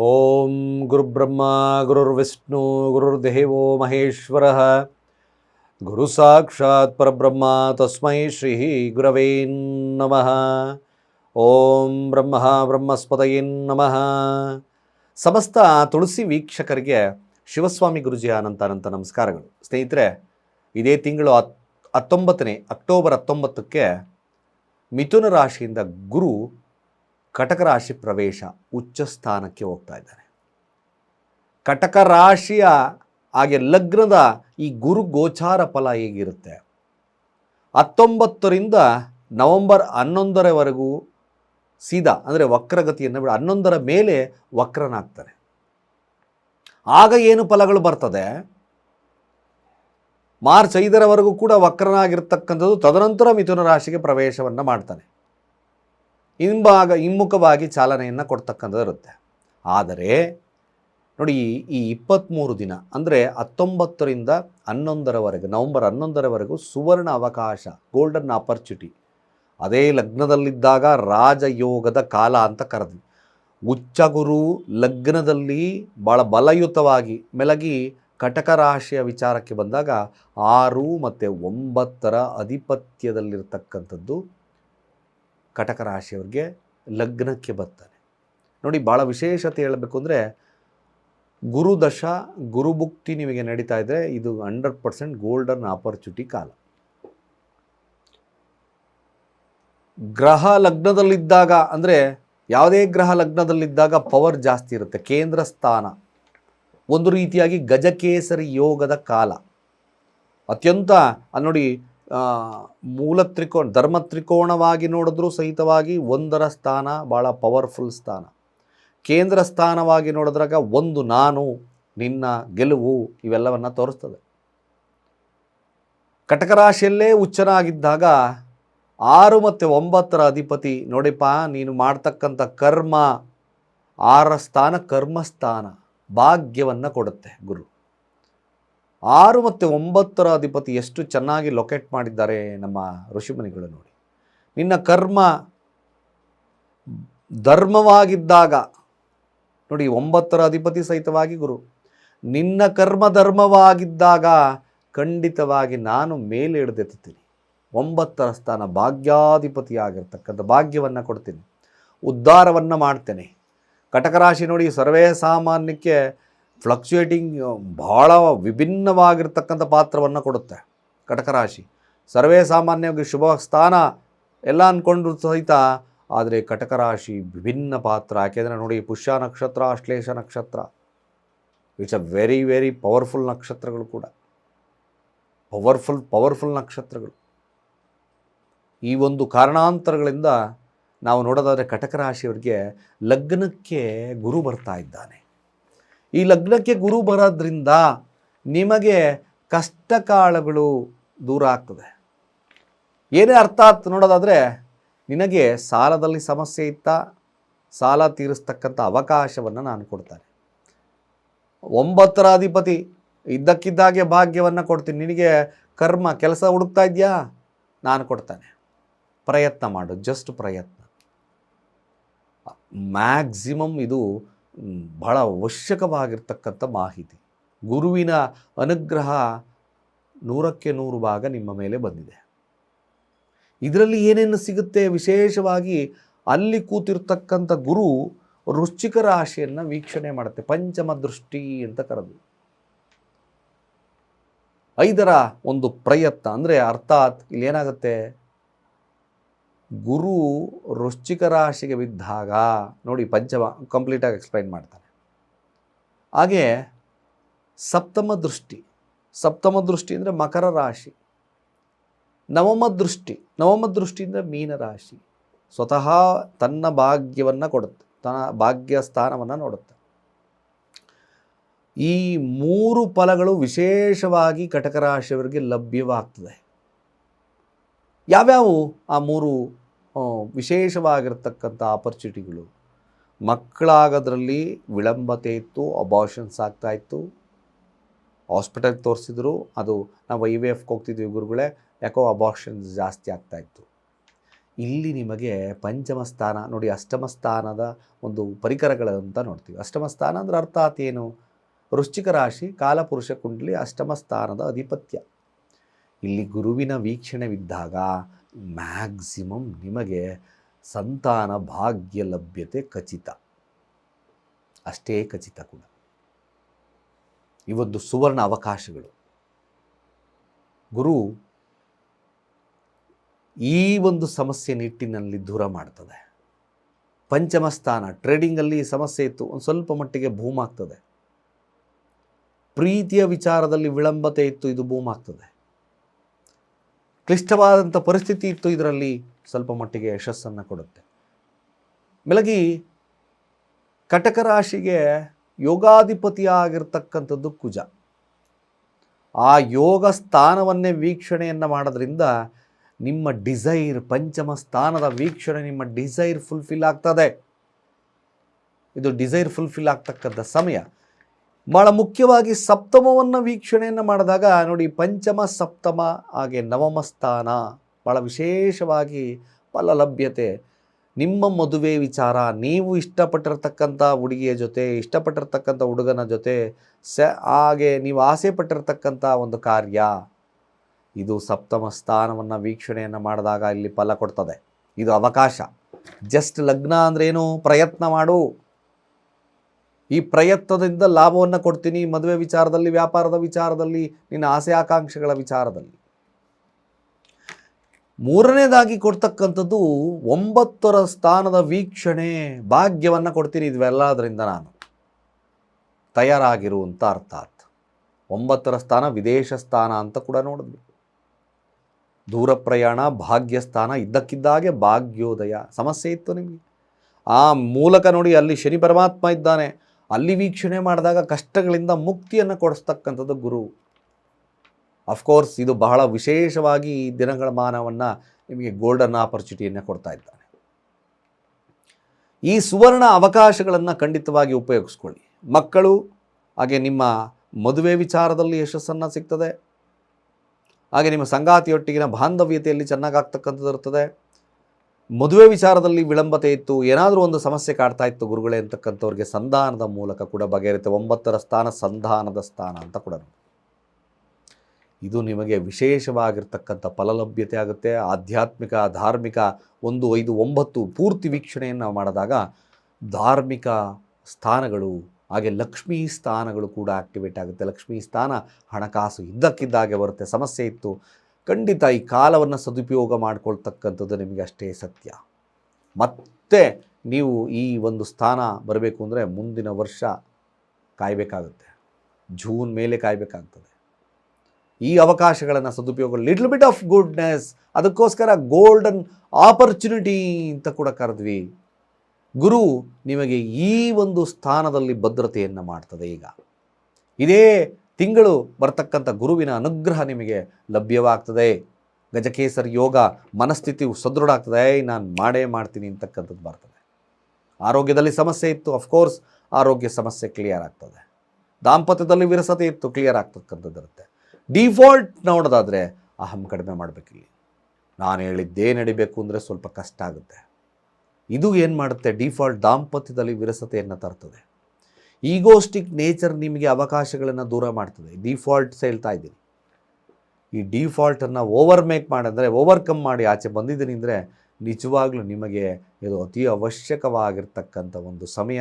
ಓಂ ಗುರುಬ್ರಹ್ಮ ಗುರುರ್ವಿಷ್ಣು ಗುರುರ್ದೇವೋ ಮಹೇಶ್ವರ ಗುರು ಸಾಕ್ಷಾತ್ ಪರಬ್ರಹ್ಮ ತಸ್ಮೈ ಶ್ರೀ ಗುರವೇ ನಮಃ ಓಂ ಬ್ರಹ್ಮ ಬ್ರಹ್ಮಸ್ಪತಯೇ ನಮಃ ಸಮಸ್ತ ತುಳಸಿ ವೀಕ್ಷಕರಿಗೆ ಶಿವಸ್ವಾಮಿ ಗುರುಜಿ ಅನಂತ ಅನಂತ ನಮಸ್ಕಾರಗಳು. ಸ್ನೇಹಿತರೆ, ಇದೇ ತಿಂಗಳು ಹತ್, ಹತ್ತೊಂಬತ್ತನೇ ಅಕ್ಟೋಬರ್ ಹತ್ತೊಂಬತ್ತಕ್ಕೆ ಮಿಥುನ ರಾಶಿಯಿಂದ ಗುರು ಕಟಕ ರಾಶಿ ಪ್ರವೇಶ ಉಚ್ಚ ಸ್ಥಾನಕ್ಕೆ ಹೋಗ್ತಾ ಇದ್ದಾರೆ. ಕಟಕ ರಾಶಿಯ ಹಾಗೆ ಲಗ್ನದ ಈ ಗುರು ಗೋಚಾರ ಫಲ ಹೇಗಿರುತ್ತೆ? ಹತ್ತೊಂಬತ್ತರಿಂದ ನವಂಬರ್ ಹನ್ನೊಂದರವರೆಗೂ ಸೀದಾ ಅಂದರೆ ವಕ್ರಗತಿಯನ್ನು ಬಿಡ, ಹನ್ನೊಂದರ ಮೇಲೆ ವಕ್ರನಾಗ್ತಾರೆ. ಆಗ ಏನು ಫಲಗಳು ಬರ್ತದೆ? ಮಾರ್ಚ್ ಐದರವರೆಗೂ ಕೂಡ ವಕ್ರನಾಗಿರ್ತಕ್ಕಂಥದ್ದು, ತದನಂತರ ಮಿಥುನ ರಾಶಿಗೆ ಪ್ರವೇಶವನ್ನು ಮಾಡ್ತಾನೆ. ಹಿಂಭಾಗ, ಹಿಮ್ಮುಖವಾಗಿ ಚಾಲನೆಯನ್ನು ಕೊಡ್ತಕ್ಕಂಥದ್ದು ಇರುತ್ತೆ. ಆದರೆ, ನೋಡಿ ಈ- ಇಪ್ಪತ್ತ್ಮೂರು ದಿನ, ಅಂದರೆ ಹತ್ತೊಂಬತ್ತರಿಂದ ಹನ್ನೊಂದರವರೆಗೆ, ನವಂಬರ್ ಹನ್ನೊಂದರವರೆಗೂ ಸುವರ್ಣ ಅವಕಾಶ, ಗೋಲ್ಡನ್ ಆಪರ್ಚುನಿಟಿ. ಅದೇ ಲಗ್ನದಲ್ಲಿದ್ದಾಗ ರಾಜಯೋಗದ ಕಾಲ ಅಂತ ಕರೆದ್ವಿ. ಉಚ್ಚಗುರು ಲಗ್ನದಲ್ಲಿ ಭಾಳ ಬಲಯುತವಾಗಿ ಮೆಲಗಿ ಕಟಕ ರಾಶಿಯ ವಿಚಾರಕ್ಕೆ ಬಂದಾಗ ಆರು ಮತ್ತು ಒಂಬತ್ತರ ಅಧಿಪತ್ಯದಲ್ಲಿರ್ತಕ್ಕಂಥದ್ದು ಕಟಕ ರಾಶಿಯವ್ರಿಗೆ ಲಗ್ನಕ್ಕೆ ಬರ್ತಾನೆ. ನೋಡಿ, ಭಾಳ ವಿಶೇಷತೆ ಹೇಳಬೇಕು ಅಂದರೆ ಗುರುದಶ ಗುರುಭುಕ್ತಿ ನಿಮಗೆ ನಡೀತಾ ಇದ್ದರೆ ಇದು ಹಂಡ್ರೆಡ್ ಪರ್ಸೆಂಟ್ ಗೋಲ್ಡನ್ ಆಪರ್ಚುನಿಟಿ ಕಾಲ. ಗ್ರಹ ಲಗ್ನದಲ್ಲಿದ್ದಾಗ ಅಂದರೆ, ಯಾವುದೇ ಗ್ರಹ ಲಗ್ನದಲ್ಲಿದ್ದಾಗ ಪವರ್ ಜಾಸ್ತಿ ಇರುತ್ತೆ. ಕೇಂದ್ರ ಸ್ಥಾನ. ಒಂದು ರೀತಿಯಾಗಿ ಗಜಕೇಸರಿ ಯೋಗದ ಕಾಲ. ಅತ್ಯಂತ, ಅಲ್ಲಿ ನೋಡಿ ಮೂಲ ತ್ರಿಕೋಣ, ಧರ್ಮ ತ್ರಿಕೋಣವಾಗಿ ನೋಡಿದ್ರೂ ಸಹಿತವಾಗಿ ಒಂದರ ಸ್ಥಾನ ಭಾಳ ಪವರ್ಫುಲ್ ಸ್ಥಾನ. ಕೇಂದ್ರ ಸ್ಥಾನವಾಗಿ ನೋಡಿದ್ರಾಗ ಒಂದು ನಾನು, ನಿನ್ನ, ಗೆಲುವು ಇವೆಲ್ಲವನ್ನು ತೋರಿಸ್ತದೆ. ಕಟಕ ರಾಶಿಯಲ್ಲೇ ಉಚ್ಚನಾಗಿದ್ದಾಗ ಆರು ಮತ್ತು ಒಂಬತ್ತರ ಅಧಿಪತಿ, ನೋಡಿಪ್ಪ, ನೀನು ಮಾಡ್ತಕ್ಕಂಥ ಕರ್ಮ, ಆರ ಸ್ಥಾನ ಕರ್ಮಸ್ಥಾನ, ಭಾಗ್ಯವನ್ನು ಕೊಡುತ್ತೆ ಗುರು. ಆರು ಮತ್ತು ಒಂಬತ್ತರ ಅಧಿಪತಿ ಎಷ್ಟು ಚೆನ್ನಾಗಿ ಲೊಕೇಟ್ ಮಾಡಿದ್ದಾರೆ ನಮ್ಮ ಋಷಿಮುನಿಗಳು ನೋಡಿ. ನಿನ್ನ ಕರ್ಮ ಧರ್ಮವಾಗಿದ್ದಾಗ, ನೋಡಿ ಒಂಬತ್ತರ ಅಧಿಪತಿ ಸಹಿತವಾಗಿ ಗುರು, ನಿನ್ನ ಕರ್ಮ ಧರ್ಮವಾಗಿದ್ದಾಗ ಖಂಡಿತವಾಗಿ ನಾನು ಮೇಲೆ ಹಿಡಿದೆತ್ತೀನಿ ಒಂಬತ್ತರ ಸ್ಥಾನ ಭಾಗ್ಯಾಧಿಪತಿಯಾಗಿರ್ತಕ್ಕಂಥ ಭಾಗ್ಯವನ್ನು ಕೊಡ್ತೀನಿ. ಉದ್ಧಾರವನ್ನು ಮಾಡ್ತೇನೆ. ಕಟಕ ರಾಶಿ ನೋಡಿ ಸರ್ವೇ ಸಾಮಾನ್ಯಕ್ಕೆ ಫ್ಲಕ್ಚುಯೇಟಿಂಗ್ ಭಾಳ ವಿಭಿನ್ನವಾಗಿರ್ತಕ್ಕಂಥ ಪಾತ್ರವನ್ನು ಕೊಡುತ್ತೆ ಕಟಕ ರಾಶಿ. ಸರ್ವೇ ಸಾಮಾನ್ಯವಾಗಿ ಶುಭ ಸ್ಥಾನ ಎಲ್ಲ ಅಂದ್ಕೊಂಡ್ರು ಸಹಿತ, ಆದರೆ ಕಟಕ ರಾಶಿ ವಿಭಿನ್ನ ಪಾತ್ರ. ಯಾಕೆಂದರೆ ನೋಡಿ, ಪುಷ್ಯ ನಕ್ಷತ್ರ ಅಶ್ಲೇಷ ನಕ್ಷತ್ರ it's a very very powerful ನಕ್ಷತ್ರಗಳು ಕೂಡ. ಪವರ್ಫುಲ್ ಪವರ್ಫುಲ್ ನಕ್ಷತ್ರಗಳು. ಈ ಒಂದು ಕಾರಣಾಂತರಗಳಿಂದ ನಾವು ನೋಡೋದಾದರೆ ಕಟಕ ರಾಶಿಯವರಿಗೆ ಲಗ್ನಕ್ಕೆ ಗುರು ಬರ್ತಾ ಇದ್ದಾನೆ. ಈ ಲಗ್ನಕ್ಕೆ ಗುರು ಬರೋದ್ರಿಂದ ನಿಮಗೆ ಕಷ್ಟ ಕಾಲಗಳು ದೂರ ಆಗ್ತದೆ. ಏನೇ ಅರ್ಥಾತ್ ನೋಡೋದಾದರೆ ನಿನಗೆ ಸಾಲದಲ್ಲಿ ಸಮಸ್ಯೆ ಇತ್ತಾ ಸಾಲ ತೀರಿಸ್ತಕ್ಕಂಥ ಅವಕಾಶವನ್ನು ನಾನು ಕೊಡ್ತಾನೆ. ಒಂಬತ್ತರ ಅಧಿಪತಿ ಇದ್ದಕ್ಕಿದ್ದಾಗೆ ಭಾಗ್ಯವನ್ನು ಕೊಡ್ತೀನಿ. ನಿನಗೆ ಕರ್ಮ, ಕೆಲಸ ಹುಡುಕ್ತಾ ಇದೆಯಾ? ನಾನು ಕೊಡ್ತಾನೆ. ಪ್ರಯತ್ನ ಮಾಡು ಜಸ್ಟ್ ಪ್ರಯತ್ನ. ಮ್ಯಾಕ್ಸಿಮಮ್ ಇದು ಬಹಳ ಅವಶ್ಯಕವಾಗಿರ್ತಕ್ಕಂಥ ಮಾಹಿತಿ. ಗುರುವಿನ ಅನುಗ್ರಹ ನೂರಕ್ಕೆ ನೂರು ಭಾಗ ನಿಮ್ಮ ಮೇಲೆ ಬಂದಿದೆ. ಇದರಲ್ಲಿ ಏನೇನು ಸಿಗುತ್ತೆ? ವಿಶೇಷವಾಗಿ ಅಲ್ಲಿ ಕೂತಿರ್ತಕ್ಕಂಥ ಗುರು ವೃಶ್ಚಿಕ ರಾಶಿಯನ್ನು ವೀಕ್ಷಣೆ ಮಾಡುತ್ತೆ. ಪಂಚಮ ದೃಷ್ಟಿ ಅಂತ ಕರೆದು ಐದರ ಒಂದು ಪ್ರಯತ್ನ ಅಂದರೆ ಅರ್ಥಾತ್ ಇಲ್ಲಿ ಏನಾಗುತ್ತೆ ಗುರು ವೃಶ್ಚಿಕ ರಾಶಿಗೆ ಬಿದ್ದಾಗ, ನೋಡಿ ಪಂಚಮ ಕಂಪ್ಲೀಟಾಗಿ ಎಕ್ಸ್ಪ್ಲೈನ್ ಮಾಡ್ತಾನೆ. ಹಾಗೆ ಸಪ್ತಮ ದೃಷ್ಟಿ ಸಪ್ತಮ ದೃಷ್ಟಿ ಅಂದರೆ ಮಕರ ರಾಶಿ, ನವಮ ದೃಷ್ಟಿ, ನವಮ ದೃಷ್ಟಿಯಿಂದ ಅಂದರೆ ಮೀನ ರಾಶಿ, ಸ್ವತಃ ತನ್ನ ಭಾಗ್ಯವನ್ನು ಕೊಡುತ್ತೆ, ತನ್ನ ಭಾಗ್ಯ ಸ್ಥಾನವನ್ನು ನೋಡುತ್ತೆ. ಈ ಮೂರು ಫಲಗಳು ವಿಶೇಷವಾಗಿ ಕಟಕ ರಾಶಿಯವರಿಗೆ ಲಭ್ಯವಾಗ್ತದೆ. ಯಾವ್ಯಾವು ಆ ಮೂರು ವಿಶೇಷವಾಗಿರ್ತಕ್ಕಂಥ ಆಪರ್ಚುನಿಟಿಗಳು ಮಕ್ಕಳಾಗೋದ್ರಲ್ಲಿ ವಿಳಂಬತೆ ಇತ್ತು ಅಬಾಷನ್ಸ್ ಆಗ್ತಾ ಇತ್ತು. ಹಾಸ್ಪಿಟಲ್ಗೆ ತೋರಿಸಿದ್ರು, ಅದು ನಾವು ಐ ವಿ ಎಫ್ಗೆ ಹೋಗ್ತಿದ್ವಿ ಗುರುಗಳೇ, ಯಾಕೋ ಅಬಾಷನ್ಸ್ ಜಾಸ್ತಿ ಆಗ್ತಾ ಇತ್ತು. ಇಲ್ಲಿ ನಿಮಗೆ ಪಂಚಮ ಸ್ಥಾನ, ನೋಡಿ ಅಷ್ಟಮ ಸ್ಥಾನದ ಒಂದು ಪರಿಕರಗಳಂತ ನೋಡ್ತೀವಿ. ಅಷ್ಟಮ ಸ್ಥಾನ ಅಂದ್ರೆ ಅರ್ಥಾತ್ ಏನು? ವೃಶ್ಚಿಕ ರಾಶಿ, ಕಾಲಪುರುಷ ಕುಂಡಲಿ ಅಷ್ಟಮ ಸ್ಥಾನದ ಅಧಿಪತ್ಯ. ಇಲ್ಲಿ ಗುರುವಿನ ವೀಕ್ಷಣೆವಿದ್ದಾಗ ಮ್ಯಾಕ್ಸಿಮಮ್ ನಿಮಗೆ ಸಂತಾನ ಭಾಗ್ಯ ಲಭ್ಯತೆ ಖಚಿತ. ಅಷ್ಟೇ ಖಚಿತ ಕೂಡ. ಇವೊಂದು ಸುವರ್ಣ ಅವಕಾಶಗಳು. ಗುರು ಈ ಒಂದು ಸಮಸ್ಯೆ ನಿಟ್ಟಿನಲ್ಲಿ ದೂರ ಮಾಡ್ತದೆ. ಪಂಚಮ ಸ್ಥಾನ ಟ್ರೇಡಿಂಗಲ್ಲಿ ಸಮಸ್ಯೆ ಇತ್ತು, ಒಂದು ಸ್ವಲ್ಪ ಮಟ್ಟಿಗೆ ಭೂಮಾಗ್ತದೆ. ಪ್ರೀತಿಯ ವಿಚಾರದಲ್ಲಿ ವಿಳಂಬತೆ ಇತ್ತು, ಇದು ಭೂಮಾಗ್ತದೆ. ಕ್ಲಿಷ್ಟವಾದಂಥ ಪರಿಸ್ಥಿತಿ ಇತ್ತು ಇದರಲ್ಲಿ ಸ್ವಲ್ಪ ಮಟ್ಟಿಗೆ ಯಶಸ್ಸನ್ನು ಕೊಡುತ್ತೆ. ಬೆಳಗಿ ಕಟಕ ರಾಶಿಗೆ ಯೋಗಾಧಿಪತಿಯಾಗಿರ್ತಕ್ಕಂಥದ್ದು ಕುಜ. ಆ ಯೋಗ ಸ್ಥಾನವನ್ನೇ ವೀಕ್ಷಣೆಯನ್ನು ಮಾಡೋದ್ರಿಂದ ನಿಮ್ಮ ಡಿಸೈರ್, ಪಂಚಮ ಸ್ಥಾನದ ವೀಕ್ಷಣೆ ನಿಮ್ಮ ಡಿಸೈರ್ ಫುಲ್ಫಿಲ್ ಆಗ್ತದೆ. ಇದು ಡಿಸೈರ್ ಫುಲ್ಫಿಲ್ ಆಗ್ತಕ್ಕಂಥ ಸಮಯ. ಭಾಳ ಮುಖ್ಯವಾಗಿ ಸಪ್ತಮವನ್ನು ವೀಕ್ಷಣೆಯನ್ನು ಮಾಡಿದಾಗ ನೋಡಿ ಪಂಚಮ, ಸಪ್ತಮ, ಹಾಗೆ ನವಮ ಸ್ಥಾನ ಭಾಳ ವಿಶೇಷವಾಗಿ ಫಲ ಲಭ್ಯತೆ ನಿಮ್ಮ ಮದುವೆ ವಿಚಾರ, ನೀವು ಇಷ್ಟಪಟ್ಟಿರ್ತಕ್ಕಂಥ ಹುಡುಗಿಯ ಜೊತೆ, ಇಷ್ಟಪಟ್ಟಿರ್ತಕ್ಕಂಥ ಹುಡುಗನ ಜೊತೆ ಸ, ಹಾಗೆ ನೀವು ಆಸೆ ಪಟ್ಟಿರ್ತಕ್ಕಂಥ ಒಂದು ಕಾರ್ಯ. ಇದು ಸಪ್ತಮ ಸ್ಥಾನವನ್ನು ವೀಕ್ಷಣೆಯನ್ನು ಮಾಡಿದಾಗ ಇಲ್ಲಿ ಫಲ ಕೊಡ್ತದೆ. ಇದು ಅವಕಾಶ. ಜಸ್ಟ್ ಲಗ್ನ ಅಂದ್ರೇನು ಪ್ರಯತ್ನ ಮಾಡು. ಈ ಪ್ರಯತ್ನದಿಂದ ಲಾಭವನ್ನು ಕೊಡ್ತೀನಿ, ಮದುವೆ ವಿಚಾರದಲ್ಲಿ, ವ್ಯಾಪಾರದ ವಿಚಾರದಲ್ಲಿ, ನಿನ್ನ ಆಸೆ ಆಕಾಂಕ್ಷೆಗಳ ವಿಚಾರದಲ್ಲಿ. ಮೂರನೇದಾಗಿ ಕೊಡ್ತಕ್ಕಂಥದ್ದು ಒಂಬತ್ತರ ಸ್ಥಾನದ ವೀಕ್ಷಣೆ, ಭಾಗ್ಯವನ್ನು ಕೊಡ್ತೀನಿ ಇದೆಲ್ಲದರಿಂದ ನಾನು. ತಯಾರಾಗಿರುವಂಥ ಅರ್ಥಾತ್ ಒಂಬತ್ತರ ಸ್ಥಾನ ವಿದೇಶ ಸ್ಥಾನ ಅಂತ ಕೂಡ ನೋಡಿದ್ವಿ. ದೂರ ಪ್ರಯಾಣ, ಭಾಗ್ಯ ಸ್ಥಾನ ಇದ್ದಕ್ಕಿದ್ದಾಗೆ ಭಾಗ್ಯೋದಯ ಸಮಸ್ಯೆ ಇತ್ತು ನಿಮಗೆ. ಆ ಮೂಲಕ ನೋಡಿ ಅಲ್ಲಿ ಶನಿ ಪರಮಾತ್ಮ ಇದ್ದಾನೆ. ಅಲ್ಲಿ ವೀಕ್ಷಣೆ ಮಾಡಿದಾಗ ಕಷ್ಟಗಳಿಂದ ಮುಕ್ತಿಯನ್ನು ಕೊಡಿಸ್ತಕ್ಕಂಥದ್ದು ಗುರು. ಅಫ್ಕೋರ್ಸ್ ಇದು ಬಹಳ ವಿಶೇಷವಾಗಿ ಈ ದಿನಗಳ ಮಾನವನ್ನು ನಿಮಗೆ ಗೋಲ್ಡನ್ ಆಪರ್ಚುನಿಟಿಯನ್ನು ಕೊಡ್ತಾ ಇದ್ದಾನೆ. ಈ ಸುವರ್ಣ ಅವಕಾಶಗಳನ್ನು ಖಂಡಿತವಾಗಿ ಉಪಯೋಗಿಸ್ಕೊಳ್ಳಿ. ಮಕ್ಕಳು, ಹಾಗೆ ನಿಮ್ಮ ಮದುವೆ ವಿಚಾರದಲ್ಲಿ ಯಶಸ್ಸನ್ನು ಸಿಗ್ತದೆ. ಹಾಗೆ ನಿಮ್ಮ ಸಂಗಾತಿಯೊಟ್ಟಿಗಿನ ಬಾಂಧವ್ಯತೆಯಲ್ಲಿ ಚೆನ್ನಾಗಾಗ್ತಕ್ಕಂಥದ್ದು ಇರ್ತದೆ. ಮದುವೆ ವಿಚಾರದಲ್ಲಿ ವಿಳಂಬತೆ ಇತ್ತು. ಏನಾದರೂ ಒಂದು ಸಮಸ್ಯೆ ಕಾಡ್ತಾ ಇತ್ತು ಗುರುಗಳೇ ಅಂತಕ್ಕಂಥವ್ರಿಗೆ ಸಂಧಾನದ ಮೂಲಕ ಕೂಡ ಬಗೆಹರಿತೆ ಒಂಬತ್ತರ ಸ್ಥಾನ ಸಂಧಾನದ ಸ್ಥಾನ ಅಂತ ಕೂಡ ಇದು ನಿಮಗೆ ವಿಶೇಷವಾಗಿರ್ತಕ್ಕಂಥ ಫಲಲಭ್ಯತೆ ಆಗುತ್ತೆ. ಆಧ್ಯಾತ್ಮಿಕ, ಧಾರ್ಮಿಕ ಒಂದು ಐದು ಒಂಬತ್ತು ಪೂರ್ತಿ ವೀಕ್ಷಣೆಯನ್ನು ಮಾಡಿದಾಗ ಧಾರ್ಮಿಕ ಸ್ಥಾನಗಳು, ಹಾಗೆ ಲಕ್ಷ್ಮೀ ಸ್ಥಾನಗಳು ಕೂಡ ಆಕ್ಟಿವೇಟ್ ಆಗುತ್ತೆ. ಲಕ್ಷ್ಮೀ ಸ್ಥಾನ ಹಣಕಾಸು ಇದ್ದಕ್ಕಿದ್ದಾಗೆ ಬರುತ್ತೆ. ಸಮಸ್ಯೆ ಇತ್ತು. ಖಂಡಿತ ಈ ಕಾಲವನ್ನು ಸದುಪಯೋಗ ಮಾಡ್ಕೊಳ್ತಕ್ಕಂಥದ್ದು ನಿಮಗೆ ಅಷ್ಟೇ ಸತ್ಯ. ಮತ್ತೆ ನೀವು ಈ ಒಂದು ಸ್ಥಾನ ಬರಬೇಕು ಅಂದರೆ ಮುಂದಿನ ವರ್ಷ ಕಾಯಬೇಕಾಗುತ್ತೆ. ಜೂನ್ ಮೇಲೆ ಕಾಯಬೇಕಾಗ್ತದೆ. ಈ ಅವಕಾಶಗಳನ್ನು ಸದುಪಯೋಗ ಲಿಟ್ಲ್ ಬಿಟ್ ಆಫ್ ಗುಡ್ನೆಸ್ ಅದಕ್ಕೋಸ್ಕರ ಗೋಲ್ಡನ್ ಆಪರ್ಚುನಿಟಿ ಅಂತ ಕೂಡ ಕರೆದ್ವಿ. ಗುರು ನಿಮಗೆ ಈ ಒಂದು ಸ್ಥಾನದಲ್ಲಿ ಭದ್ರತೆಯನ್ನು ಮಾಡ್ತದೆ ಈಗ. ಇದೇ ತಿಂಗಳು ಬರ್ತಕ್ಕಂಥ ಗುರುವಿನ ಅನುಗ್ರಹ ನಿಮಗೆ ಲಭ್ಯವಾಗ್ತದೆ. ಗಜಕೇಸರಿ ಯೋಗ ಮನಸ್ಥಿತಿ ಸದೃಢ ಆಗ್ತದೆ ನಾನು ಮಾಡೇ ಮಾಡ್ತೀನಿ ಅಂತಕ್ಕಂಥದ್ದು ಬರ್ತದೆ. ಆರೋಗ್ಯದಲ್ಲಿ ಸಮಸ್ಯೆ ಇತ್ತು ಅಫ್ಕೋರ್ಸ್ ಆರೋಗ್ಯ ಸಮಸ್ಯೆ ಕ್ಲಿಯರ್ ಆಗ್ತದೆ. ದಾಂಪತ್ಯದಲ್ಲಿ ವಿರಸತೆ ಇತ್ತು ಕ್ಲಿಯರ್ ಆಗ್ತಕ್ಕಂಥದ್ದು ಇರುತ್ತೆ. ಡಿಫಾಲ್ಟ್ ನೋಡೋದಾದರೆ ಅಹಂ ಕಡಿಮೆ ಮಾಡಬೇಕಿಲ್ಲಿ ನಾನು ಹೇಳಿದ್ದೇ ನಡಿಬೇಕು ಅಂದರೆ ಸ್ವಲ್ಪ ಕಷ್ಟ ಆಗುತ್ತೆ. ಇದು ಏನು ಮಾಡುತ್ತೆ? ಡಿಫಾಲ್ಟ್ ದಾಂಪತ್ಯದಲ್ಲಿ ವಿರಸತೆಯನ್ನು ತರ್ತದೆ. ಈಗೋಸ್ಟಿಕ್ ನೇಚರ್ ನಿಮಗೆ ಅವಕಾಶಗಳನ್ನು ದೂರ ಮಾಡ್ತದೆ. ಡಿಫಾಲ್ಟ್ಸ್ ಹೇಳ್ತಾ ಇದ್ದೀನಿ ಈ ಡಿಫಾಲ್ಟನ್ನು ಓವರ್ ಮೇಕ್ ಮಾಡಿದ್ರೆ ಓವರ್ಕಮ್ ಮಾಡಿ ಆಚೆ ಬಂದಿದ್ದೀನಿ ಅಂದರೆ ನಿಜವಾಗ್ಲೂ ನಿಮಗೆ ಇದು ಅತಿ ಅವಶ್ಯಕವಾಗಿರ್ತಕ್ಕಂಥ ಒಂದು ಸಮಯ.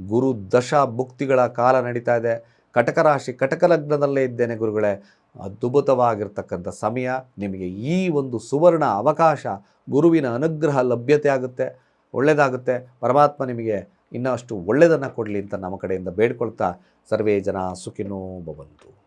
ಗುರು ದಶಾ ಭುಕ್ತಿಗಳ ಕಾಲ ನಡೀತಾ ಇದೆ. ಕಟಕ ರಾಶಿ, ಕಟಕ ಲಗ್ನದಲ್ಲೇ ಇದ್ದೇನೆ ಗುರುಗಳೇ. ಅದ್ಭುತವಾಗಿರ್ತಕ್ಕಂಥ ಸಮಯ. ನಿಮಗೆ ಈ ಒಂದು ಸುವರ್ಣ ಅವಕಾಶ ಗುರುವಿನ ಅನುಗ್ರಹ ಲಭ್ಯತೆ ಆಗುತ್ತೆ ಒಳ್ಳೆಯದಾಗುತ್ತೆ ಪರಮಾತ್ಮ ನಿಮಗೆ ಇನ್ನಷ್ಟು ಒಳ್ಳೆಯದನ್ನು ಕೊಡಲಿ ಅಂತ ನಮ್ಮ ಕಡೆಯಿಂದ ಬೇಡ್ಕೊಳ್ತಾ ಸರ್ವೇ ಜನ ಸುಖಿನೋ ಭವಂತು.